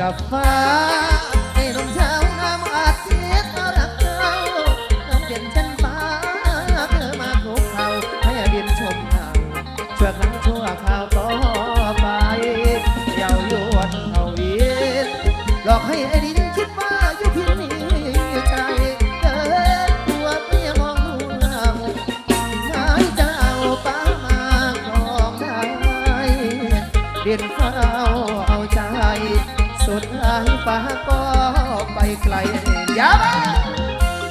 กับฟ้า ป้าก็ไปไกลยาว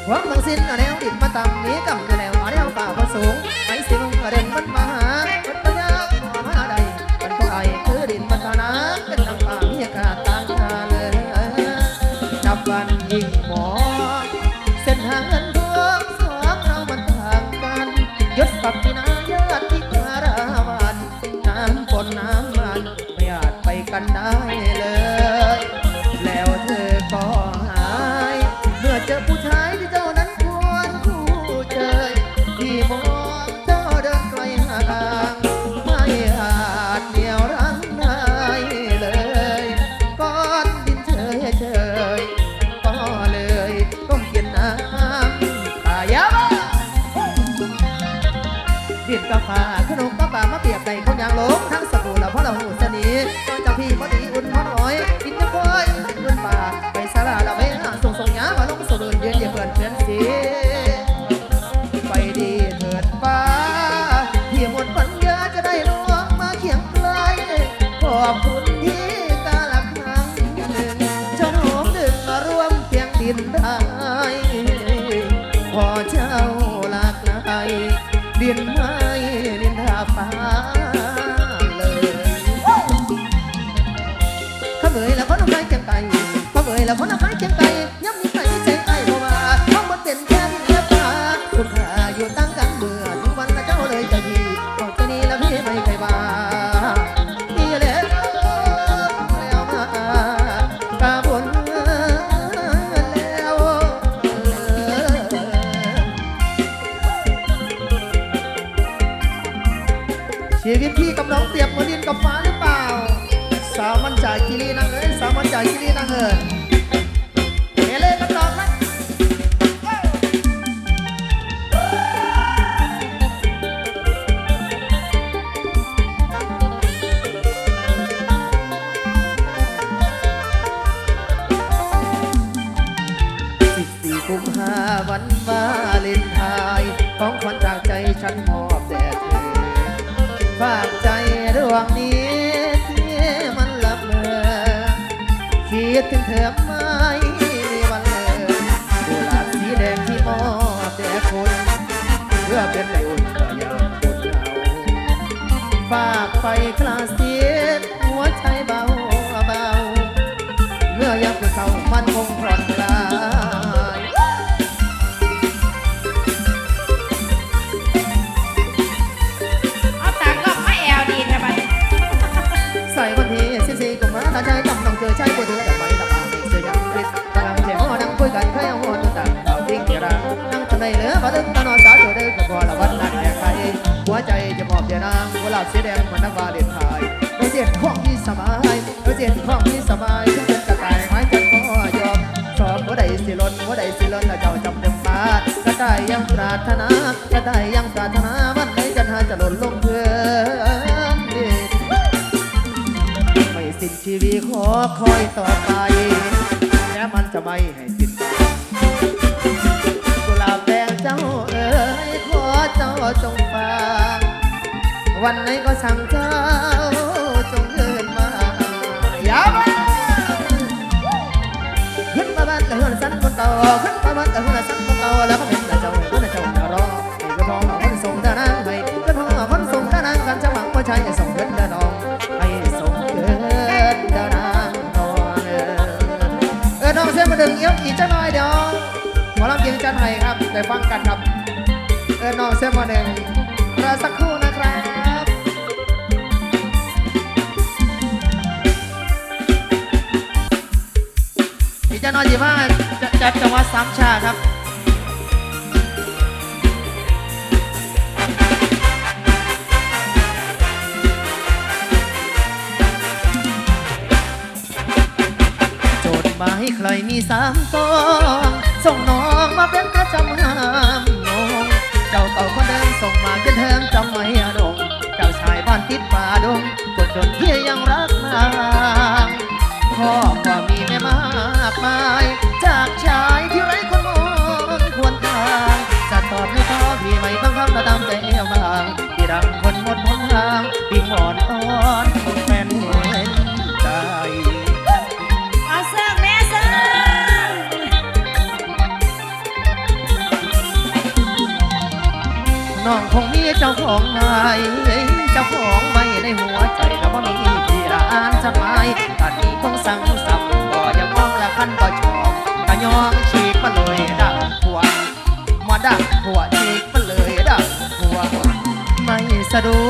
หวังทั้งสิ้นแล้วดิบมาต่ำนี้กำกันแล้วแนวป่าผสูงไอ้สิลงเด่นมันมาหามันปัญญามาใดมันก็ไอ้คือดินมันตานาเป็นทางป่มียกาต่างหเลยจับวันยิงหมอ สีแดงมันนักวาเลนไทยเราเจ็ดห้องที่สบายเราเจ็ดห้องที่สบายทุกคนกระตายไม้กันก็ยอมสอบว่าใดสิล้นว่าใดสิล้นแล้วเจ้าจำเดิมมากระต่ายยังปรารถนากระต่ายยังปรารถนาวันไหนจะนหาจะหล่นลงเพื่อนไม่สิ้นชีวิตขอคอยต่อไปแม้มันจะไม่ให้สิ้นกุหลาบแดงเจ้าเอ๋ยขอเจ้าจง วันไหนก็สั่งเจ้าจงเดินมาอย่ามาขึ้นมาบ้านแต่หัวอนสั่นคนโตขึ้นมาบ้านแต่หัวอนสั่นคนโตแล้วก็เห็นแต่เจ้าคนเจ้ารอที่กระทองคนส่งตานางให้กระทองคนส่งตานางกันจะหวังว่าชายจะส่งเดินตานองให้ส่งเดินตานางนอนเออน้องเส้นมาดึงเอี้ยวอีกจังหน่อยเดี๋ยวหมอลำเพียงจันทร์ครับไปฟังกันครับเออน้องเส้นมาดึงรอสักครู่นะครับ น้อยสิมาจัดจังหวัดสามชาครับมาใใครมีสามกองส่งน้องมาเป็นกระจำหามนงเจ้าเต่าคนเดิมส่งมาจะเทิมจำไม่อารมเจ้าชายบ้านติดป่าดงกดจนเพียยังรักนางพ่อความมี มากมาย จากชายที่ไร้คนมองควรทางสัตว์ตอบให้พ่อพี่ไม่ต้องทำตามใจเอวบางที่รังคนหมดหนทางปีงออนอ่อนแม่นเห็นใจเอาเสื้อแม่เสื้อน้องคงมีเจ้าของไว้เจ้าของไว้ในหัวใจแล้วว่ามีที่ร้านสบายตอนนี้คงสั่งสา Saduh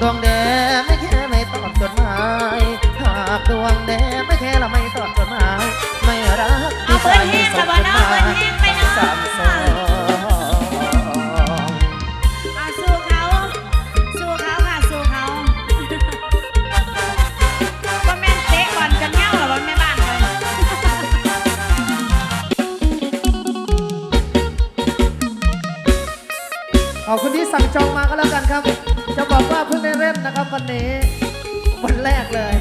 con đen แล้วกันครับ จะบอกว่าเพิ่งได้เริ่มนะครับวันนี้วันแรกเลย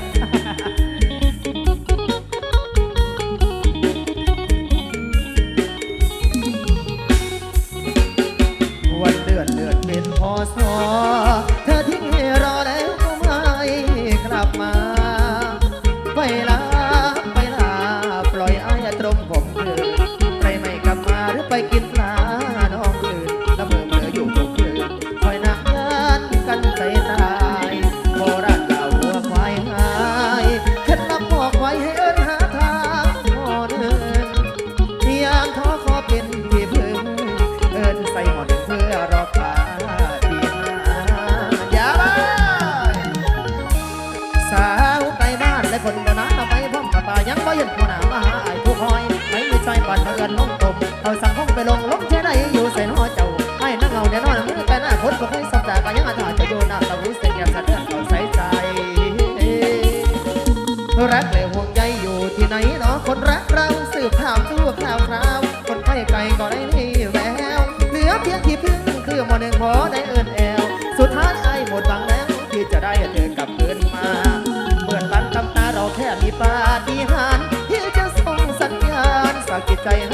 Diana.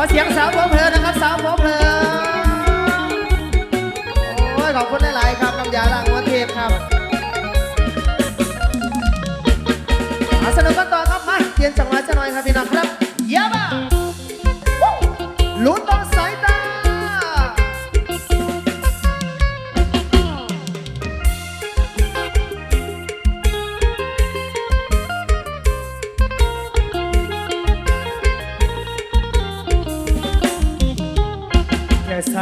ขอเสียงสาวผมเพลินนะครับ สาวผมเพลินโอ้ยขอบคุณหลายๆครับน้ำยาล้างหัวเทพครับอาสนุกกันต่อครับมาเตียนจังหวะจะหน่อยครับพี่น้องครับเยี่ยมลุ้นต้องใส่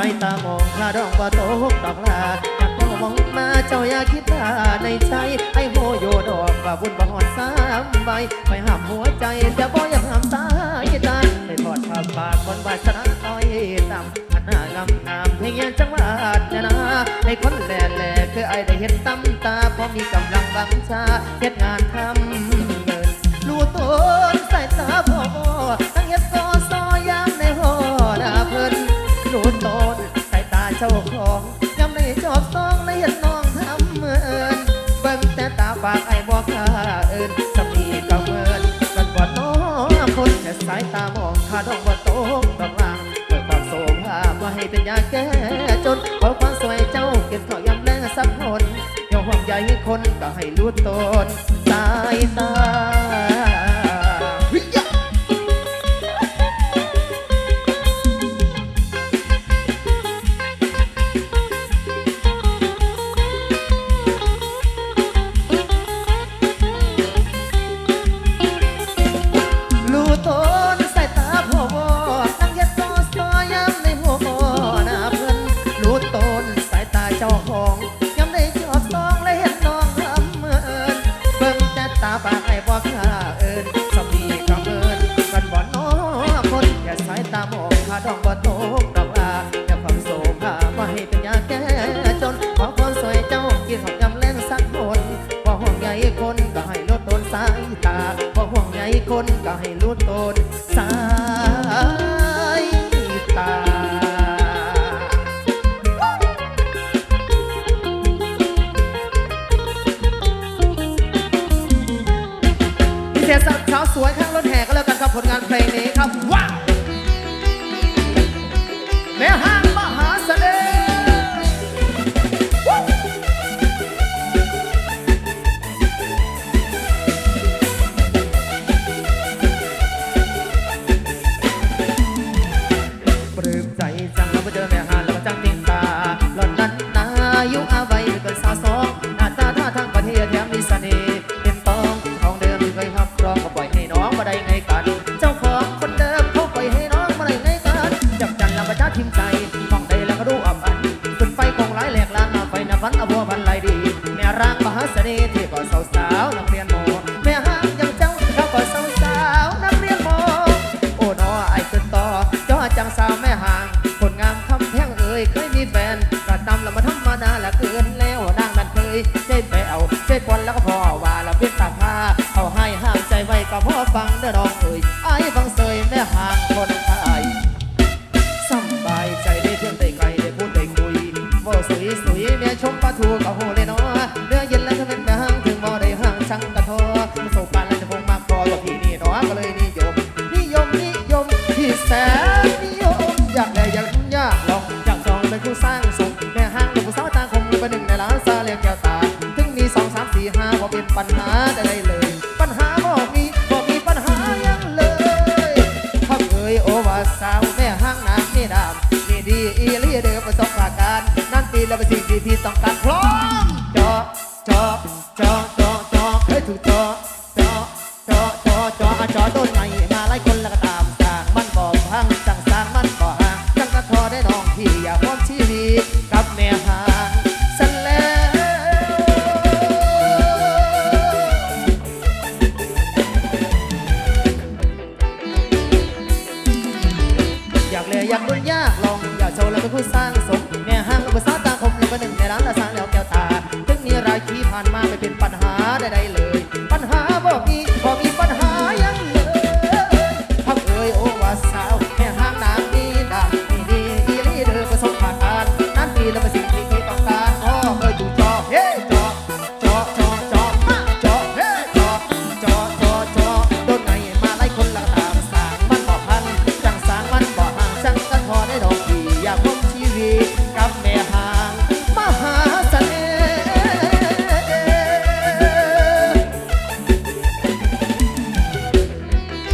ายตามองคลาดองว่าโตกดอกลายากมองมาเจ้าอย่าคิดตาในใจไอ้โหโยดอกว่าบุญบ่หอดสามใบไปห้ามหัวใจแต่บ่อยากห้ามตายตาไปทอดผ้าปากคนวาสนะต้อยต่ำนหน้างำนัามเพียงจังหวัดนะให้คนแหล่แหล่คือไอ้ได้เห็นตั้มตาพอมีกำลังบังชาเฮ็ดงานทำ อยากแก้จนขอความสวยเจ้าเก็บขอยำแน่สักคนอย่าห่วงใยคนก็ให้รู้ตน 我还看到 ละมาธรรมดาละเกินแล้วนางนั้นเคยได้ไปเอาได้ปอนแล้วก็พอว่าละเพียนปาพาเอาให้ห้ามใจไว้ก็พอฟังเด้อน้องเอ้ย